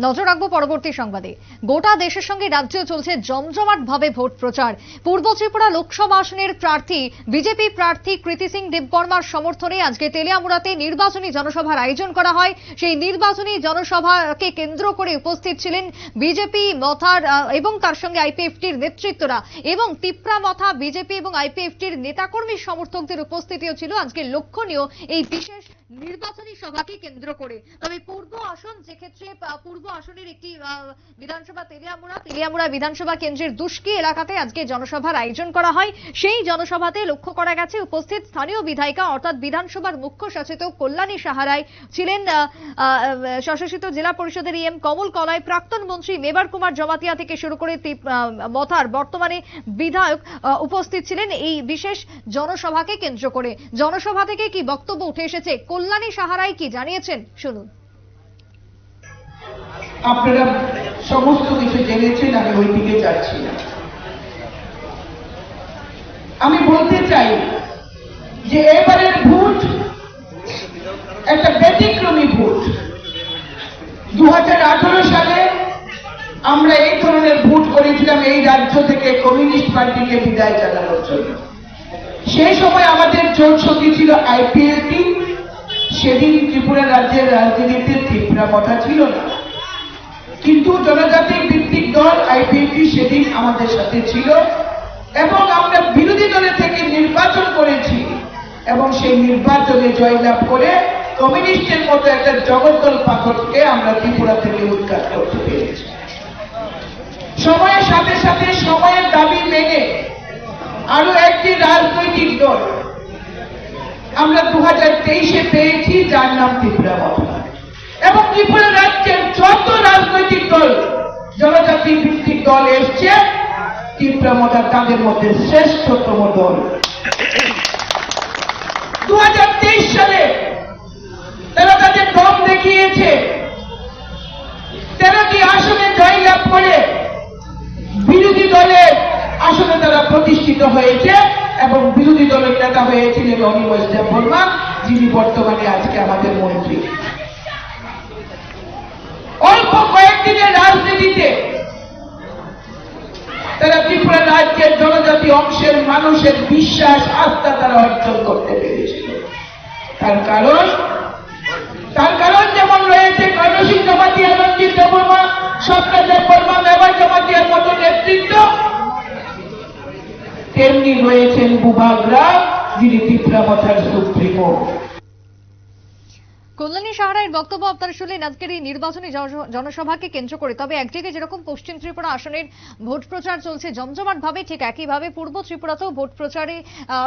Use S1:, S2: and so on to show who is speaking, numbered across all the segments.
S1: নজর রাখব পরবর্তী সংবাদে। গোটা দেশের সঙ্গে রাজ্যেও চলছে জমজমাট ভাবে ভোট প্রচার। পূর্ব ত্রিপুরা লোকসভা আসনের প্রার্থী, বিজেপি প্রার্থী কৃতি সিং দেববর্মার সমর্থনে আজকে তেলিয়ামুড়াতে নির্বাচনী জনসভার আয়োজন করা হয়। সেই নির্বাচনী জনসভাকে কেন্দ্র করে উপস্থিত ছিলেন বিজেপি মথার এবং তার সঙ্গে আইপিএফটির নেতৃত্বরা। এবং তিপ্রা মথা বিজেপি এবং আইপিএফটির নেতাকর্মী সমর্থকদের উপস্থিতিও ছিল। আজকে লক্ষণীয় এই বিশেষ নির্বাচনী সভাকে কেন্দ্র করে। তবে পূর্ব আসন যে ক্ষেত্রে পূর্ব আসনের একটি বিধানসভা তেলিয়ামুড়া তেলিয়ামুড়া বিধানসভা কেন্দ্রের দুষ্কি এলাকাতে আজকে জনসভার আয়োজন করা হয়। সেই জনসভাতে লক্ষ্য করা গেছে, উপস্থিত স্থানীয় বিধায়িকা অর্থাৎ বিধানসভার মুখ্য সচেতক কল্যাণী সাহারাই ছিলেন স্বশাসিত জেলা পরিষদের ইএম কমল কলাই, প্রাক্তন মন্ত্রী মেবার কুমার জমাতিয়া থেকে শুরু করে মথার বর্তমানে বিধায়ক উপস্থিত ছিলেন। এই বিশেষ জনসভাকে কেন্দ্র করে। জনসভা থেকে কি বক্তব্য উঠে এসেছে? কল্যাণী সাহারাই কি জানিয়েছেন? শুনুন।
S2: আপনারা সমস্ত কিছু জেনেছেন, আমি ওই দিকে যাচ্ছি আমি বলতে চাই যে এবারের ভোট একটা ব্যতিক্রমী ভোট। দু হাজার আঠেরো সালে আমরা এই ধরনের ভোট করেছিলাম এই রাজ্য থেকে কমিউনিস্ট পার্টিকে বিদায় জানানোর জন্য। সেই সময় আমাদের জোট সঙ্গী ছিল আইপিএলটি সেদিন ত্রিপুরা রাজ্যের রাজনীতিতে ত্রিপুরা কথা ছিল না। কিন্তু জনজাতি ভিত্তিক দল আইপিএফটি সেদিন আমাদের সাথে ছিল এবং আমরা বিরোধী দলের থেকে নির্বাচন করেছি এবং সেই নির্বাচনে জয়লাভ করে কমিউনিস্টের মতো একটা জগদ্দল পাথরকে আমরা ত্রিপুরা থেকে উৎখাত করতে পেরেছি। সময়ের সাথে সাথে সময়ের দাবি মেনে আরও একটি রাজনৈতিক দল আমরা দু হাজার তেইশে পেয়েছি, যার নাম ত্রিপুরা মহলা এবং ত্রিপুরা রাজ্যের যত রাজনৈতিক দল, জনজাতি ভিত্তিক দল এসছে, ত্রিপুরা মহলা তাদের মধ্যে শ্রেষ্ঠতম দল। দু হাজার তেইশ সালে তারা তাদের দম দেখিয়েছে। তেরোটি আসনে জয়লাভ করে বিরোধী দলের আসনে তারা প্রতিষ্ঠিত হয়েছে। এবং বিরোধী দলের নেতা হয়েছিলেন অনিময় বর্মা, যিনি বর্তমানে আজকে আমাদের মন্ত্রী। অল্প কয়েকদিনের রাজনীতিতে তারা ত্রিপুরা রাজ্যের জনজাতি অংশের মানুষের বিশ্বাস, আস্থা তারা অর্জন করতে পেরেছিল। তার কারণ তার কারণ যেমন রয়েছে কর্ণসিং জমাতিয়া রঞ্জিত দেববর্মা স্বপ্ন তেমনি রয়েছেন বুবাগরা যিনি তিপ্রামথার মথার সুপ্রিমো।
S1: কল্যাণী সাহারায়ের বক্তব্য আপনারা শুনলেন। আজকের এই নির্বাচনী জন- জনসভাকে কেন্দ্র করে। তবে একদিকে যেরকম পশ্চিম ত্রিপুরা আসনের ভোট প্রচার চলছে জমজমাট ভাবে ঠিক একইভাবে পূর্ব ত্রিপুরাতেও ভোট প্রচারে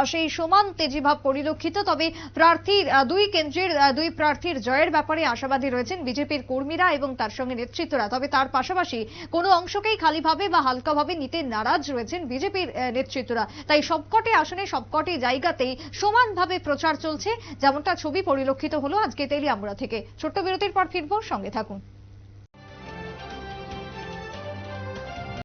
S1: সেই সমান তেজি ভাব পরিলক্ষিত। তবে প্রার্থীর দুই কেন্দ্রের দুই প্রার্থীর জয়ের ব্যাপারে আশাবাদী রয়েছেন বিজেপির কর্মীরা এবং তার সঙ্গে নেতৃত্বরা। তবে তার পাশাপাশি কোনো অংশকেই খালিভাবে বা হালকাভাবে নিতে নারাজ রয়েছেন বিজেপির নেতৃত্বরা। তাই সবকটি আসনে সবকটি জায়গাতেই সমানভাবে প্রচার চলছে, যেমনটা ছবি পরিলক্ষিত হলো আজকে তেলিয়ামুড়া থেকে ছোট্ট বিরতির পর ফিরবো। সঙ্গে থাকুন।